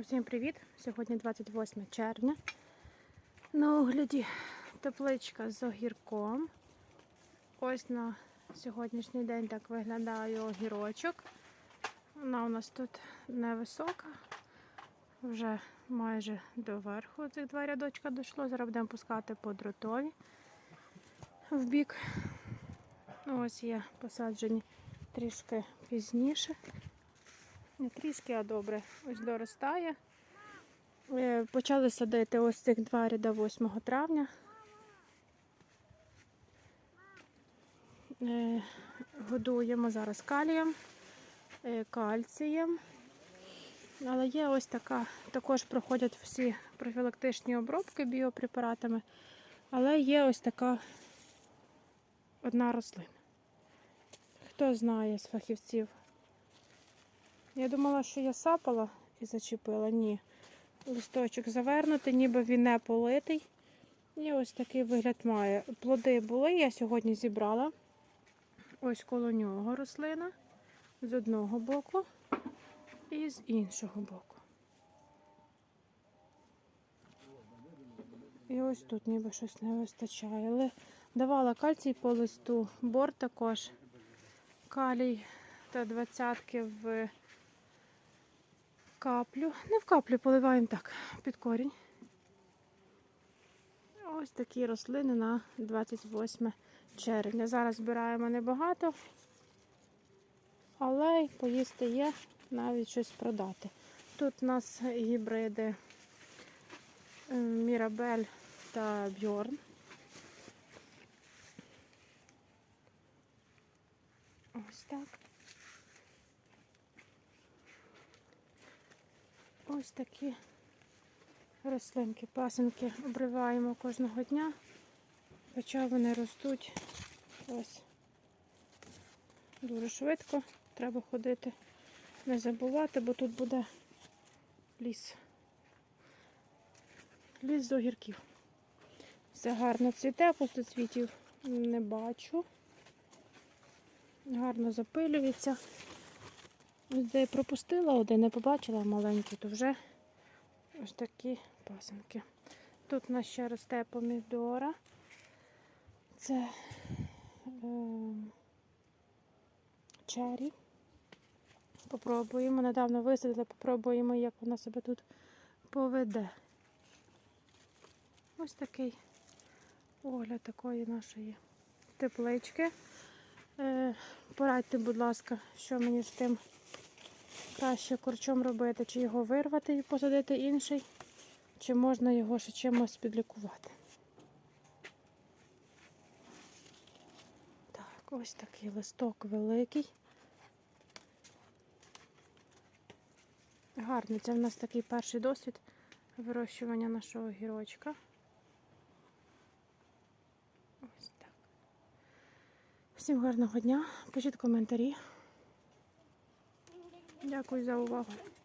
Усім привіт! Сьогодні 28 червня. На огляді тепличка з огірком. Ось на сьогоднішній день так виглядає огірочок. Вона у нас тут невисока, вже майже до верху цих два рядочка дійшло. Зараз будемо пускати по дротові в бік. Ось є посаджені трішки пізніше. Не трішки, а добре. Ось доростає. Е, Почали садити ось цих два ряда 8 травня. Е, Годуємо зараз калієм, е, кальцієм. Але є ось така, також проходять всі профілактичні обробки біопрепаратами. Але є ось така одна рослина. Хто знає з фахівців? Я думала, що я сапала і зачепила. Ні. Листочок завернутий, ніби він не политий. І ось такий вигляд має. Плоди були, я сьогодні зібрала. Ось коло нього рослина з одного боку і з іншого боку. І ось тут ніби щось не вистачає. Але давала кальцій по листу, бор також, калій та двадцятки в каплю. Не в каплю поливаємо так, під корінь. Ось такі рослини на 28 червня. Зараз збираємо небагато, але поїсти є, навіть щось продати. Тут у нас гібриди Мірабель та Бьорн. Ось так. Ось такі рослинки, пасинки обриваємо кожного дня, хоча вони ростуть ось дуже швидко. Треба ходити, не забувати, бо тут буде ліс. Ліс з огірків. Все гарно цвіте, пустоцвітів не бачу. Гарно запилюється. Де пропустила один, не побачила маленький, то вже ось такі пасенки. Тут у нас ще росте помідора. Це е, чері. Попробуємо. Недавно висадили, попробуємо, як вона себе тут поведе. Ось такий огляд такої нашої теплички. Е, Порадьте, будь ласка, що мені з тим краще корчом робити, чи його вирвати і посадити інший, чи можна його ще чимось підлікувати. Так, ось такий листок великий. Гарний, це в нас такий перший досвід вирощування нашого гірочка. Ось так. Всім гарного дня. Пишіть коментарі. Дякую за увагу.